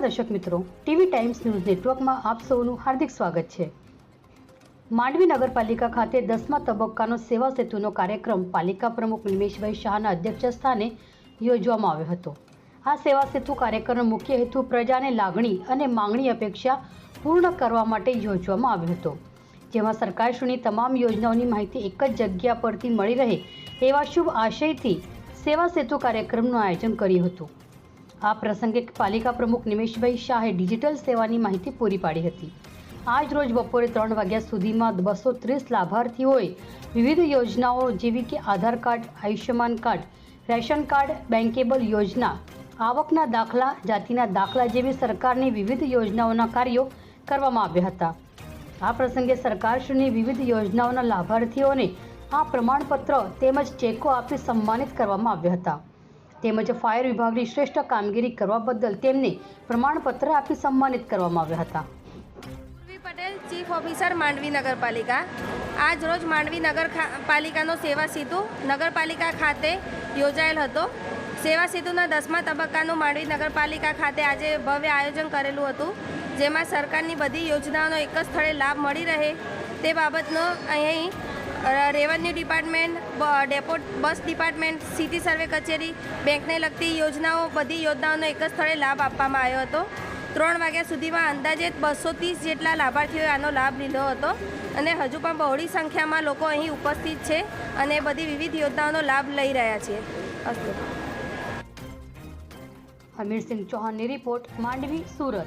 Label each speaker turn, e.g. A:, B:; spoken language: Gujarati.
A: નમસ્કાર દર્શક મિત્રો, ટીવી ટાઈમ્સ ન્યૂઝ નેટવર્કમાં આપ સૌનું હાર્દિક સ્વાગત છે. માંડવી નગરપાલિકા ખાતે દસમા તબક્કાનો સેવા સેતુનો કાર્યક્રમ પાલિકા પ્રમુખ નિમેશભાઈ શાહના અધ્યક્ષ સ્થાને યોજવામાં આવ્યો હતો. આ સેવા સેતુ કાર્યક્રમનો મુખ્ય હેતુ પ્રજાને લાગણી અને માંગણી અપેક્ષા પૂર્ણ કરવા માટે યોજવામાં આવ્યો હતો. જેમાં સરકારશ્રીની તમામ યોજનાઓની માહિતી એક જ જગ્યા પરથી મળી રહે એવા શુભ આશયથી સેવા સેતુ કાર્યક્રમનું આયોજન કર્યું હતું. આ પ્રસંગે પાલિકા પ્રમુખ નિમેશભાઈ શાહે ડિજિટલ સેવાની માહિતી પૂરી પાડી હતી. આજ રોજ બપોરે ત્રણ વાગ્યા સુધીમાં બસો ત્રીસ લાભાર્થીઓએ વિવિધ યોજનાઓ જેવી કે Aadhaar card, Ayushman card, ration card bankable યોજના, આવકના દાખલા, જાતિના દાખલા જેવી સરકારની વિવિધ યોજનાઓના કાર્યો કરવામાં આવ્યા હતા. આ પ્રસંગે સરકારશ્રીની વિવિધ યોજનાઓના લાભાર્થીઓને આ પ્રમાણપત્ર તેમજ ચેકો આપી સન્માનિત કરવામાં આવ્યા હતા. તેમજ ફાયર વિભાગની શ્રેષ્ઠ કામગીરી કરવા બદલ તેમને પ્રમાણપત્ર આપી સન્માનિત કરવામાં આવ્યા હતા.
B: પટેલ, ચીફ ઓફિસર, માંડવી નગરપાલિકા. આજ રોજ માંડવી નગર પાલિકાનો સેવા સેતુ નગરપાલિકા ખાતે યોજાયેલ હતો. સેવા સેતુના દસમા તબક્કાનું માંડવી નગરપાલિકા ખાતે આજે ભવ્ય આયોજન કરેલું હતું, જેમાં સરકારની બધી યોજનાઓનો એક જ સ્થળે લાભ મળી રહે તે બાબતનો અહીં revenue department depot, bus department, city survey કચેરી, બેંકને લગતી યોજનાઓ, બધી યોજનાઓનો એક જ સ્થળે લાભ આપવામાં આવ્યો હતો. ત્રણ વાગ્યા સુધીમાં અંદાજે બસો ત્રીસ જેટલા લાભાર્થીઓએ આનો લાભ લીધો હતો અને હજુ પણ બહોળી સંખ્યામાં લોકો અહીં ઉપસ્થિત છે અને બધી વિવિધ યોજનાઓનો લાભ લઈ રહ્યા છે. અસ્તુ.
A: હમીરસિંહ ચૌહાણની રિપોર્ટ માંડવી, સુરત.